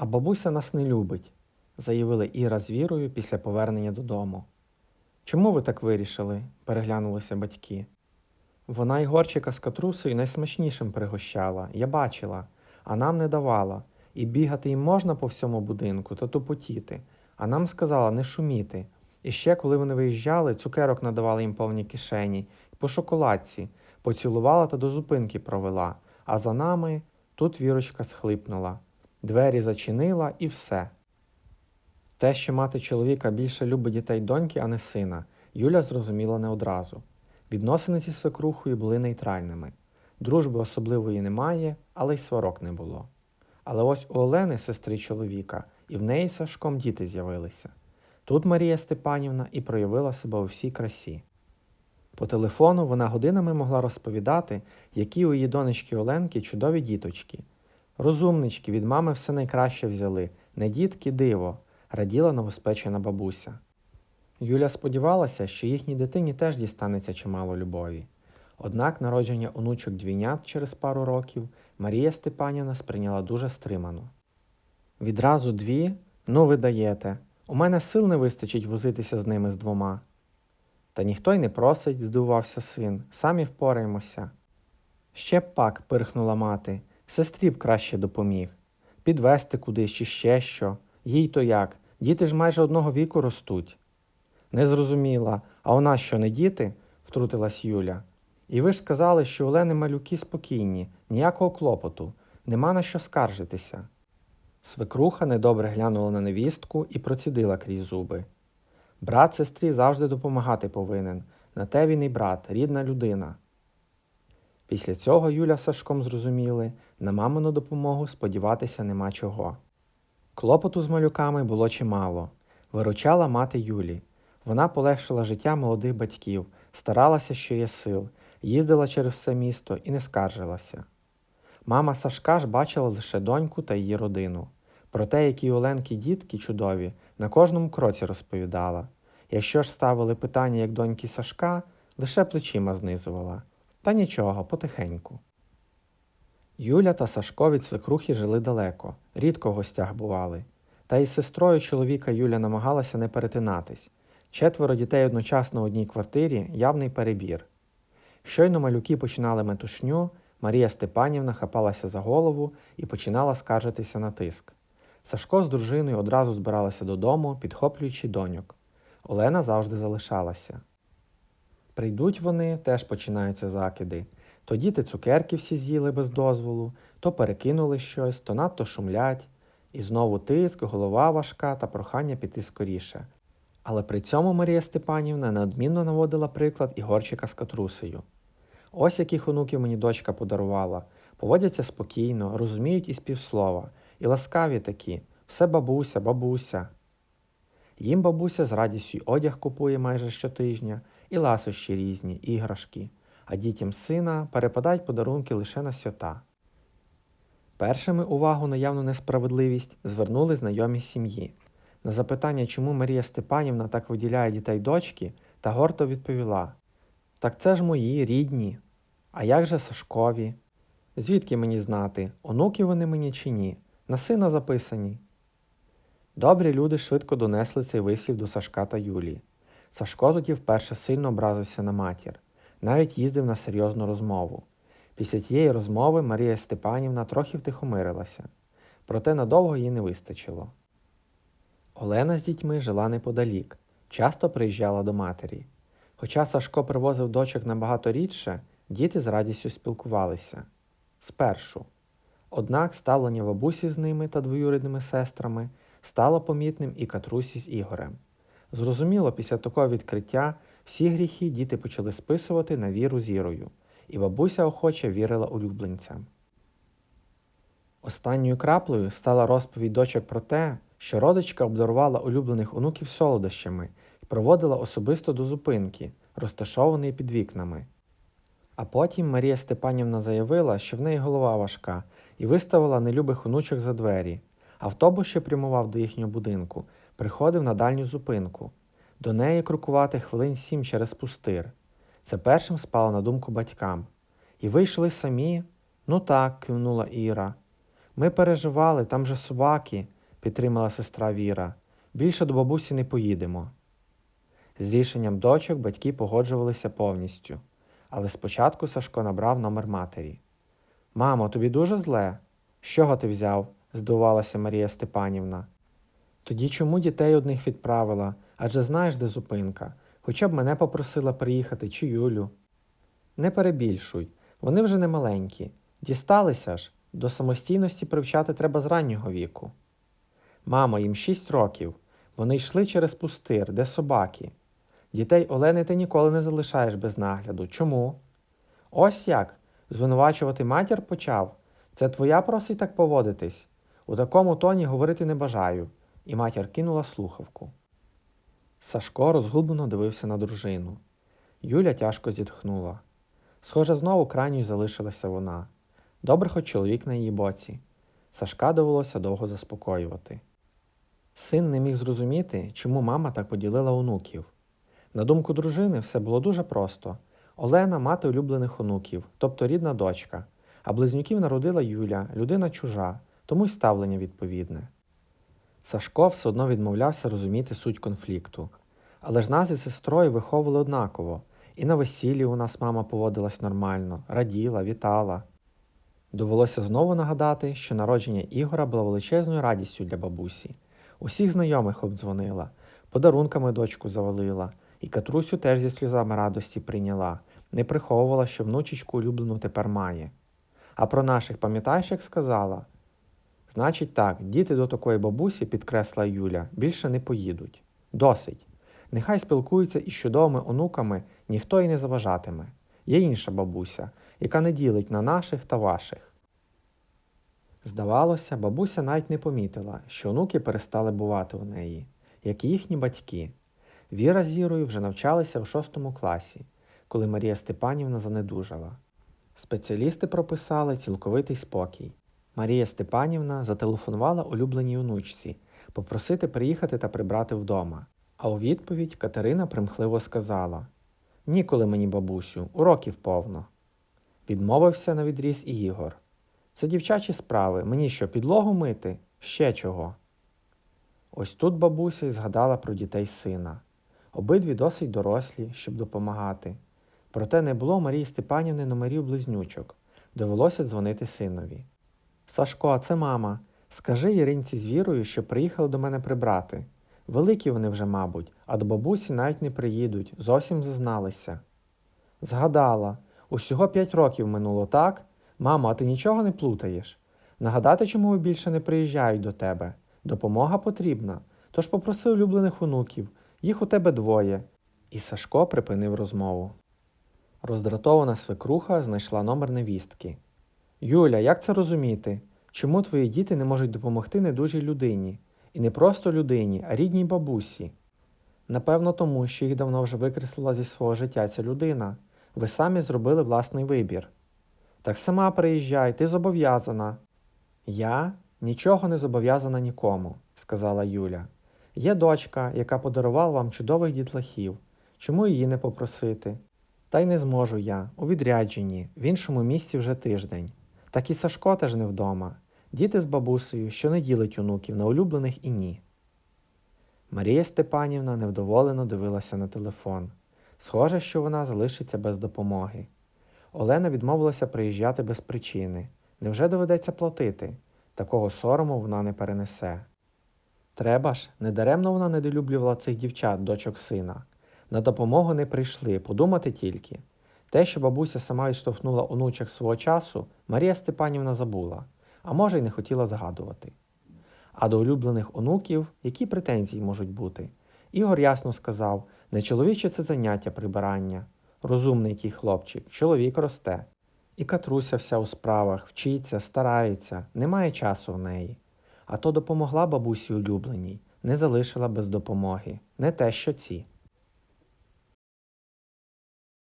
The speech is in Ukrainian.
А бабуся нас не любить, заявили Іра з Вірою після повернення додому. Чому ви так вирішили? переглянулися батьки. Вона Ігорчика з катрусею найсмачнішим пригощала, я бачила, а нам не давала. І бігати їм можна по всьому будинку та тупотіти, а нам сказала не шуміти. І ще, коли вони виїжджали, цукерок надавали їм повні кишені, по шоколадці, поцілувала та до зупинки провела, а за нами тут вірочка схлипнула. Двері зачинила і все. Те, що мати чоловіка більше любить дітей доньки, а не сина, Юля зрозуміла не одразу. Відносини зі свекрухою були нейтральними. Дружби особливої немає, але й сварок не було. Але ось у Олени, сестри чоловіка, і в неї Сашком діти з'явилися. Тут Марія Степанівна і проявила себе у всій красі. По телефону вона годинами могла розповідати, які у її донечки Оленки чудові діточки. Розумнички від мами все найкраще взяли, не дітки диво, раділа новоспечена бабуся. Юля сподівалася, що їхній дитині теж дістанеться чимало любові. Однак народження онучок двійнят через пару років Марія Степанівна сприйняла дуже стримано. Відразу дві? Ну, ви даєте. У мене сил не вистачить возитися з ними з двома. Та ніхто й не просить, здивувався син, самі впораємося. Ще пак, пирхнула мати, сестрі б краще допоміг. Підвести кудись чи ще що. Їй то як, діти ж майже одного віку ростуть. Не зрозуміла, а у нас що не діти? втрутилась Юля. І ви ж сказали, що Олени малюки спокійні, ніякого клопоту, нема на що скаржитися. Свекруха недобре глянула на невістку і процідила крізь зуби. Брат сестрі завжди допомагати повинен. На те він і брат, рідна людина. Після цього Юля з Сашком зрозуміли, на мамину допомогу сподіватися нема чого. Клопоту з малюками було чимало. Виручала мати Юлі. Вона полегшила життя молодих батьків, старалася, що є сил, їздила через все місто і не скаржилася. Мама Сашка ж бачила лише доньку та її родину. Про те, які Оленки дітки чудові, на кожному кроці розповідала. Якщо ж ставили питання як доньки Сашка, лише плечима знизувала. Та нічого, потихеньку. Юля та Сашко від свекрухи жили далеко, рідко в гостях бували. Та із сестрою чоловіка Юля намагалася не перетинатись. Четверо дітей одночасно в одній квартирі явний перебір. Щойно малюки починали метушню, Марія Степанівна хапалася за голову і починала скаржитися на тиск. Сашко з дружиною одразу збиралися додому, підхоплюючи доньок. Олена завжди залишалася. Прийдуть вони, теж починаються закиди. То діти цукерки всі з'їли без дозволу, то перекинули щось, то надто шумлять, і знову тиск, голова важка та прохання піти скоріше. Але при цьому Марія Степанівна неодмінно наводила приклад Ігорчика з катрусею. Ось яких онуків мені дочка подарувала, поводяться спокійно, розуміють із півслова, і ласкаві такі, все бабуся, бабуся. Їм бабуся з радістю одяг купує майже щотижня, і ласощі різні, іграшки, а дітям сина перепадають подарунки лише на свята. Першими увагу на явну несправедливість звернули знайомі сім'ї. На запитання, чому Марія Степанівна так виділяє дітей дочки, та гордо відповіла: Так це ж мої рідні. А як же Сашкові? Звідки мені знати, онуки вони мені чи ні? На сина записані. Добрі люди швидко донесли цей вислів до Сашка та Юлії. Сашко тоді вперше сильно образився на матір, навіть їздив на серйозну розмову. Після тієї розмови Марія Степанівна трохи втихомирилася, проте надовго їй не вистачило. Олена з дітьми жила неподалік, часто приїжджала до матері. Хоча Сашко привозив дочок набагато рідше, діти з радістю спілкувалися. Спершу. Однак ставлення бабусі з ними та двоюрідними сестрами стало помітним і Катрусі з Ігорем. Зрозуміло, після такого відкриття всі гріхи діти почали списувати на віру з Ірою, і бабуся охоче вірила улюбленцям. Останньою краплею стала розповідь дочок про те, що родичка обдарувала улюблених онуків солодощами і проводила особисто до зупинки, розташованої під вікнами. А потім Марія Степанівна заявила, що в неї голова важка, і виставила нелюбих онучок за двері. Автобус, що прямував до їхнього будинку, приходив на дальню зупинку. До неї крокувати хвилин сім через пустир. Це першим спало на думку батькам. І вийшли самі? Ну так, кивнула Іра. Ми переживали, там же собаки, підтримала сестра Віра. Більше до бабусі не поїдемо. З рішенням дочок батьки погоджувалися повністю, але спочатку Сашко набрав номер матері. Мамо, тобі дуже зле? З чого ти взяв? здивувалася Марія Степанівна. Тоді чому дітей одних відправила? Адже знаєш, де зупинка. Хоча б мене попросила приїхати чи Юлю. Не перебільшуй, вони вже не маленькі. Дісталися ж, до самостійності привчати треба з раннього віку. Мамо, їм шість років. Вони йшли через пустир, де собаки. Дітей Олени ти ніколи не залишаєш без нагляду. Чому? Ось як. Звинувачувати матір почав. Це твоя просить так поводитись. У такому тоні говорити не бажаю. І матір кинула слухавку. Сашко розгублено дивився на дружину. Юля тяжко зітхнула. Схоже, знову крайньою залишилася вона. Добре, хоч чоловік на її боці. Сашка довелося довго заспокоювати. Син не міг зрозуміти, чому мама так поділила онуків. На думку дружини, все було дуже просто. Олена мати улюблених онуків, тобто рідна дочка, а близнюків народила Юля, людина чужа, тому й ставлення відповідне. Сашко все одно відмовлявся розуміти суть конфлікту. Але ж нас із сестрою виховували однаково, і на весіллі у нас мама поводилась нормально, раділа, вітала. Довелося знову нагадати, що народження Ігора було величезною радістю для бабусі. Усіх знайомих обдзвонила, подарунками дочку завалила, і Катрусю теж зі сльозами радості прийняла, не приховувала, що внучечку улюблену тепер має. А про наших пам'ятаєш, як сказала? Значить так, діти до такої бабусі, підкресла Юля, більше не поїдуть. Досить. Нехай спілкуються із чудовими онуками, ніхто й не заважатиме. Є інша бабуся, яка не ділить на наших та ваших. Здавалося, бабуся навіть не помітила, що онуки перестали бувати у неї, як і їхні батьки. Віра з Ірою вже навчалися у шостому класі, коли Марія Степанівна занедужала. Спеціалісти прописали цілковитий спокій. Марія Степанівна зателефонувала улюбленій онучці попросити приїхати та прибрати вдома. А у відповідь Катерина примхливо сказала: Ніколи мені, бабусю, уроків повно. Відмовився на відріз і Ігор. Це дівчачі справи, мені що, підлогу мити? Ще чого. Ось тут бабуся й згадала про дітей сина. Обидві досить дорослі, щоб допомагати. Проте не було Марії Степанівни номерів близнючок. Довелося дзвонити синові. Сашко, а це мама. Скажи Іринці з вірою, що приїхали до мене прибрати. Великі вони вже, мабуть, а до бабусі навіть не приїдуть, зовсім зазналися. Згадала, усього п'ять років минуло, так? Мамо, а ти нічого не плутаєш? Нагадати, чому ви більше не приїжджають до тебе? Допомога потрібна. Тож попроси улюблених онуків, їх у тебе двоє. І Сашко припинив розмову. Роздратована свекруха знайшла номер невістки. Юля, як це розуміти? Чому твої діти не можуть допомогти недужій людині? І не просто людині, а рідній бабусі. Напевно, тому, що їх давно вже викреслила зі свого життя ця людина. Ви самі зробили власний вибір. Так сама приїжджай, ти зобов'язана. Я нічого не зобов'язана нікому, сказала Юля. Є дочка, яка подарувала вам чудових дітлахів. Чому її не попросити? Та й не зможу я, у відрядженні, в іншому місті вже тиждень. Так і Сашко теж не вдома. Діти з бабусею, що не ділить онуків на улюблених і ні. Марія Степанівна невдоволено дивилася на телефон. Схоже, що вона залишиться без допомоги. Олена відмовилася приїжджати без причини. Невже доведеться платити? Такого сорому вона не перенесе. Треба ж, недаремно вона недолюблювала цих дівчат, дочок сина. На допомогу не прийшли, подумати тільки. Те, що бабуся сама відштовхнула онучок свого часу, Марія Степанівна забула, а може й не хотіла згадувати. А до улюблених онуків які претензії можуть бути? Ігор ясно сказав, не чоловіче це заняття прибирання. Розумний який хлопчик, чоловік росте. І Катруся вся у справах, вчиться, старається, немає часу в неї. А то допомогла бабусі улюбленій, не залишила без допомоги, не те, що ці.